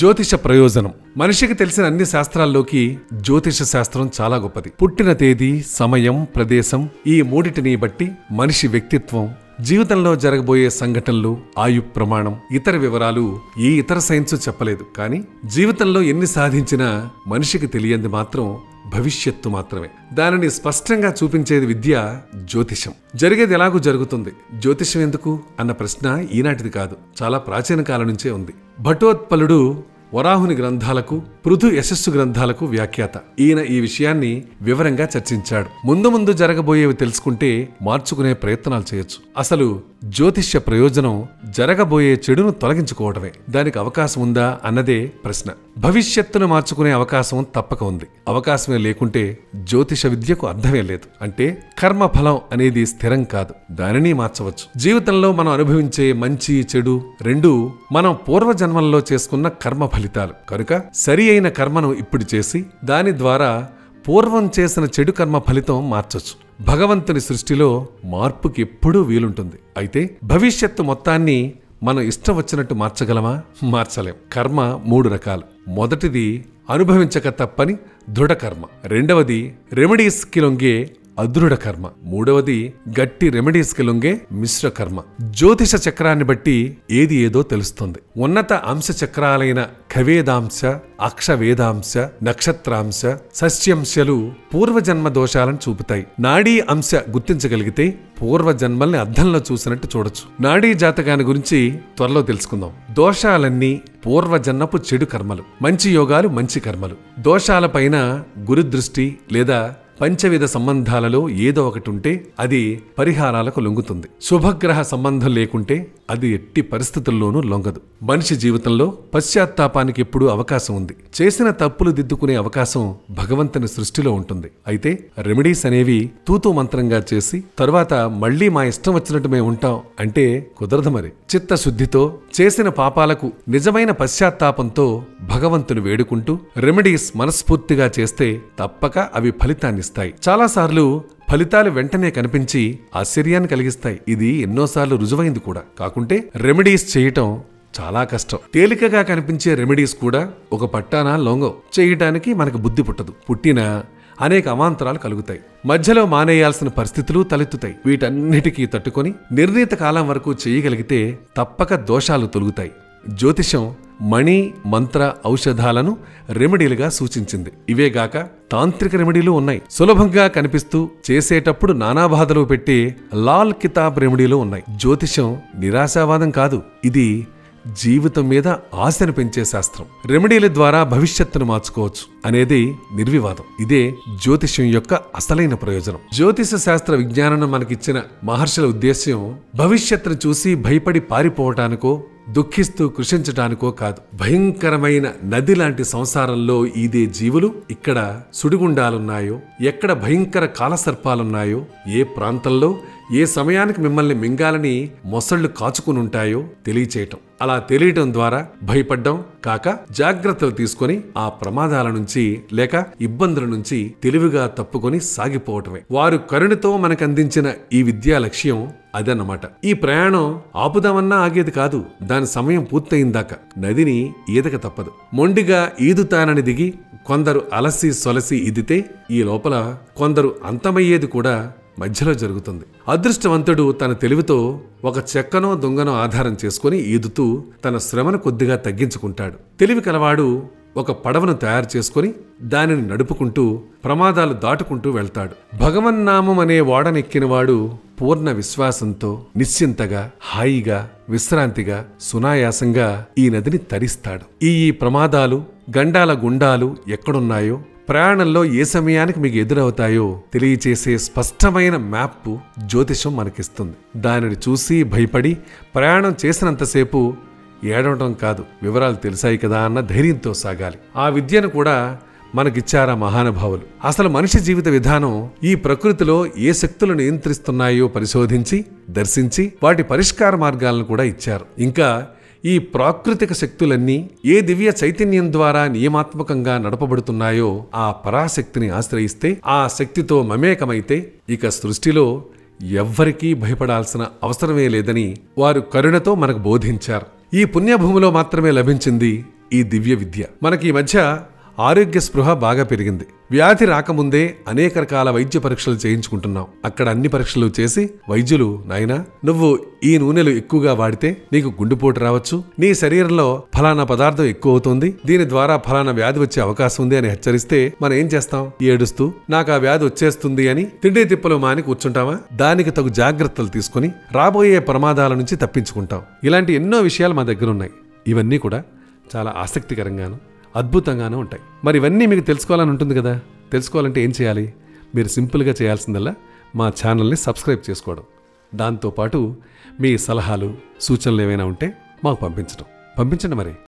జ్యోతిష ప్రయోజనం. మనిషికి తెలిసిన అన్ని శాస్త్రాల్లోకి జ్యోతిష శాస్త్రం చాలా గొప్పది. పుట్టిన తేదీ సమయం ప్రదేశం ఈ మూడిటిని బట్టి మనిషి వ్యక్తిత్వం జీవితంలో జరగబోయే సంఘటనలు ఆయు ప్రమాణం ఇతర వివరాలు ఏ ఇతర సైన్స్ చెప్పలేదు. కానీ జీవితంలో ఎన్ని సాధించినా మనిషికి తెలియంది మాత్రం భవిష్యత్తు మాత్రమే. దానిని స్పష్టంగా చూపించేది విద్య జ్యోతిషం. జరిగేది ఎలాగూ జరుగుతుంది? జ్యోతిషం ఎందుకు? అన్న ప్రశ్న ఈనాటిది కాదు. చాలా ప్రాచీన కాలం నుంచే ఉంది. భటోత్పలుడు వరాహుని గ్రంథాలకు పృథు యశస్సు గ్రంథాలకు వ్యాఖ్యాత. ఈయన ఈ విషయాన్ని వివరంగా చర్చించాడు. ముందు ముందు జరగబోయేవి తెలుసుకుంటే మార్చుకునే ప్రయత్నాలు చేయొచ్చు. అసలు జ్యోతిష్య ప్రయోజనం జరగబోయే చెడును తొలగించుకోవడమే దానికి అవకాశం ఉందా అన్నదే ప్రశ్న. భవిష్యత్తును మార్చుకునే అవకాశం తప్పక ఉంది. అవకాశమే లేకుంటే జ్యోతిష విద్యకు అర్థమే లేదు. అంటే కర్మ ఫలం అనేది స్థిరం కాదు. దానిని మార్చవచ్చు. జీవితంలో మనం అనుభవించే మంచి చెడు రెండు మనం పూర్వజన్మల్లో చేసుకున్న కర్మ ఫలితాలు కనుక సరి అయిన కర్మను ఇప్పుడు చేసి దాని ద్వారా పూర్వం చేసిన చెడు కర్మ ఫలితం మార్చొచ్చు. భగవంతుని సృష్టిలో మార్పుకి ఎప్పుడూ వీలుంటుంది. అయితే భవిష్యత్తు మొత్తాన్ని మనం ఇష్టం వచ్చినట్టు మార్చగలమా? మార్చలేం. కర్మ మూడు రకాలు. మొదటిది అనుభవించక తప్పని దృఢ కర్మ రెండవది రెమెడీస్కి లొంగే అదృఢ కర్మ. మూడవది గట్టి రెమెడీస్కి లొంగే మిశ్ర కర్మ. జ్యోతిష చక్రాన్ని బట్టి ఏది ఏదో తెలుస్తుంది. ఉన్నత అంశ చక్రాలైన ఖవేదాంశ అక్ష వేదాంశ నక్షత్రాంశ సస్యంశలు పూర్వజన్మ దోషాలను చూపుతాయి. నాడీ అంశ గుర్తించగలిగితే పూర్వజన్మల్ని అద్దంలో చూసినట్టు చూడొచ్చు. నాడీ జాతకాన్ని గురించి త్వరలో తెలుసుకుందాం. దోషాలన్నీ పూర్వజన్మపు చెడు కర్మలు. మంచి యోగాలు మంచి కర్మలు. దోషాలపైన గురుదృష్టి లేదా పంచవిధ సంబంధాలలో ఏదో ఒకటి ఉంటే అది పరిహారాలకు లొంగుతుంది. శుభగ్రహ సంబంధం లేకుంటే అది ఎట్టి పరిస్థితుల్లోనూ లొంగదు. మనిషి జీవితంలో పశ్చాత్తాపానికి ఎప్పుడూ అవకాశం ఉంది. చేసిన తప్పులు దిద్దుకునే అవకాశం భగవంతుని సృష్టిలో ఉంటుంది. అయితే రెమెడీస్ అనేవి తూతూ మంత్రంగా చేసి తరువాత మళ్ళీ మా ఇష్టం వచ్చినట్టు మేము ఉంటాం అంటే కుదరదు మరి. చిత్తశుద్ధితో చేసిన పాపాలకు నిజమైన పశ్చాత్తాపంతో భగవంతుని వేడుకుంటూ రెమెడీస్ మనస్ఫూర్తిగా చేస్తే తప్పక అవి ఫలితాన్ని ఫలితాన్నిస్తాయి చాలాసార్లు ఫలితాలు వెంటనే కనిపించి ఆశ్చర్యాన్ని కలిగిస్తాయి. ఇది ఎన్నోసార్లు రుజువైంది కూడా. కాకుంటే రెమెడీస్ చేయటం చాలా కష్టం. తేలికగా కనిపించే రెమెడీస్ కూడా ఒక పట్టాన లొంగం. చేయటానికి మనకు బుద్ధి పుట్టదు. పుట్టిన అనేక అవాంతరాలు కలుగుతాయి. మధ్యలో మానేయాల్సిన పరిస్థితులు తలెత్తుతాయి. వీటన్నిటికీ తట్టుకొని నిర్ణీత కాలం వరకు చేయగలిగితే తప్పక దోషాలు తొలుగుతాయి. జ్యోతిషం మణి మంత్ర ఔషధాలను రెమెడీలుగా సూచించింది. ఇవేగాక తాంత్రిక రెమెడీలు ఉన్నాయి. సులభంగా కనిపిస్తూ చేసేటప్పుడు నానా బాధలు పెట్టి లాల్ కితాబ్ రెమెడీలు ఉన్నాయి. జ్యోతిషం నిరాశావాదం కాదు. ఇది జీవితం మీద ఆశను పెంచే శాస్త్రం. రెమెడీల ద్వారా భవిష్యత్తును మార్చుకోవచ్చు అనేది నిర్వివాదం. ఇదే జ్యోతిష్యం యొక్క అసలైన ప్రయోజనం. జ్యోతిష శాస్త్ర విజ్ఞానం మనకిచ్చిన మహర్షుల ఉద్దేశ్యం భవిష్యత్తును చూసి భయపడి పారిపోవటానికో దుఃఖిస్తూ కృషించటానికో కాదు. భయంకరమైన నది లాంటి సంసారంలో ఇదే జీవులు ఇక్కడ సుడిగుండాలున్నాయో ఎక్కడ భయంకర కాలసర్పాలున్నాయో ఏ ప్రాంతంలో ఏ సమయానికి మిమ్మల్ని మింగాలని మొసళ్ళు కాచుకునుంటాయో తెలియచేయటం. అలా తెలియటం ద్వారా భయపడ్డం కాక జాగ్రత్తలు తీసుకొని ఆ ప్రమాదాల నుంచి లేక ఇబ్బందుల నుంచి తెలివిగా తప్పుకొని సాగిపోవటమే. వారు కరుణతో మనకు అందించిన ఈ విద్యా లక్ష్యం అదన్నమాట. ఈ ప్రయాణం ఆపుదామన్నా ఆగేది కాదు. దాని సమయం పూర్తయిందాక నదిని ఈదక తప్పదు. మొండిగా ఈదుతానని దిగి కొందరు అలసి సొలసి ఈదితే ఈ లోపల కొందరు అంతమయ్యేది కూడా మధ్యలో జరుగుతుంది. అదృష్టవంతుడు తన తెలివితో ఒక చెక్కనో దొంగనో ఆధారం చేసుకుని ఈదుతూ తన శ్రమను కొద్దిగా తగ్గించుకుంటాడు. తెలివి కలవాడు ఒక పడవను తయారు చేసుకుని దానిని నడుపుకుంటూ ప్రమాదాలు దాటుకుంటూ వెళ్తాడు. భగవన్నామం అనే ఓడనెక్కినవాడు పూర్ణ విశ్వాసంతో నిశ్చింతగా హాయిగా విశ్రాంతిగా సునాయాసంగా ఈ నదిని తరిస్తాడు. ఈ ఈ ప్రమాదాలు గండాల గుండాలు ఎక్కడున్నాయో ప్రయాణంలో ఏ సమయానికి మీకు ఎదురవుతాయో తెలియచేసే స్పష్టమైన మ్యాప్ జ్యోతిషం మనకిస్తుంది. దానిని చూసి భయపడి ప్రయాణం చేసినంతసేపు ఏడవటం కాదు వివరాలు తెలిసాయి కదా అన్న ధైర్యంతో సాగాలి. ఆ విద్యను కూడా మనకిచ్చారా మహానుభావులు. అసలు మనిషి జీవిత విధానం ఈ ప్రకృతిలో ఏ శక్తులు నియంత్రిస్తున్నాయో పరిశోధించి దర్శించి వాటి పరిష్కార మార్గాలను కూడా ఇచ్చారు. ఇంకా ఈ ప్రాకృతిక శక్తులన్నీ ఏ దివ్య చైతన్యం ద్వారా నియమాత్మకంగా నడపబడుతున్నాయో ఆ పరాశక్తిని ఆశ్రయిస్తే ఆ శక్తితో మమేకమైతే ఇక సృష్టిలో ఎవ్వరికీ భయపడాల్సిన అవసరమే లేదని వారు కరుణతో మనకు బోధించారు. ఈ పుణ్యభూమిలో మాత్రమే లభించింది ఈ దివ్య విద్య. మనకి ఈ మధ్య ఆరోగ్య స్పృహ బాగా పెరిగింది. వ్యాధి రాకముందే అనేక రకాల వైద్య పరీక్షలు చేయించుకుంటున్నాం. అక్కడ అన్ని పరీక్షలు చేసి వైద్యులు నాయనా నువ్వు ఈ నూనెలు ఎక్కువగా వాడితే నీకు గుండెపోటు రావచ్చు. నీ శరీరంలో ఫలానా పదార్థం ఎక్కువ అవుతుంది. దీని ద్వారా ఫలానా వ్యాధి వచ్చే అవకాశం ఉంది అని హెచ్చరిస్తే మనం ఏం చేస్తాం? ఏడుస్తూ నాకు ఆ వ్యాధి వచ్చేస్తుంది అని తిండి తిప్పలు మాని కూర్చుంటామా? దానికి తగు జాగ్రత్తలు తీసుకుని రాబోయే ప్రమాదాల నుంచి తప్పించుకుంటాం. ఇలాంటి ఎన్నో విషయాలు మా దగ్గర ఉన్నాయి. ఇవన్నీ కూడా చాలా ఆసక్తికరంగాను అద్భుతంగానే ఉంటాయి. మరి ఇవన్నీ మీకు తెలుసుకోవాలని ఉంటుంది కదా? తెలుసుకోవాలంటే ఏం చేయాలి? మీరు సింపుల్గా చేయాల్సిందల్లా మా ఛానల్ని సబ్స్క్రైబ్ చేసుకోవడం. దాంతోపాటు మీ సలహాలు సూచనలు ఏమైనా ఉంటే మాకు పంపించడం. పంపించండి మరి.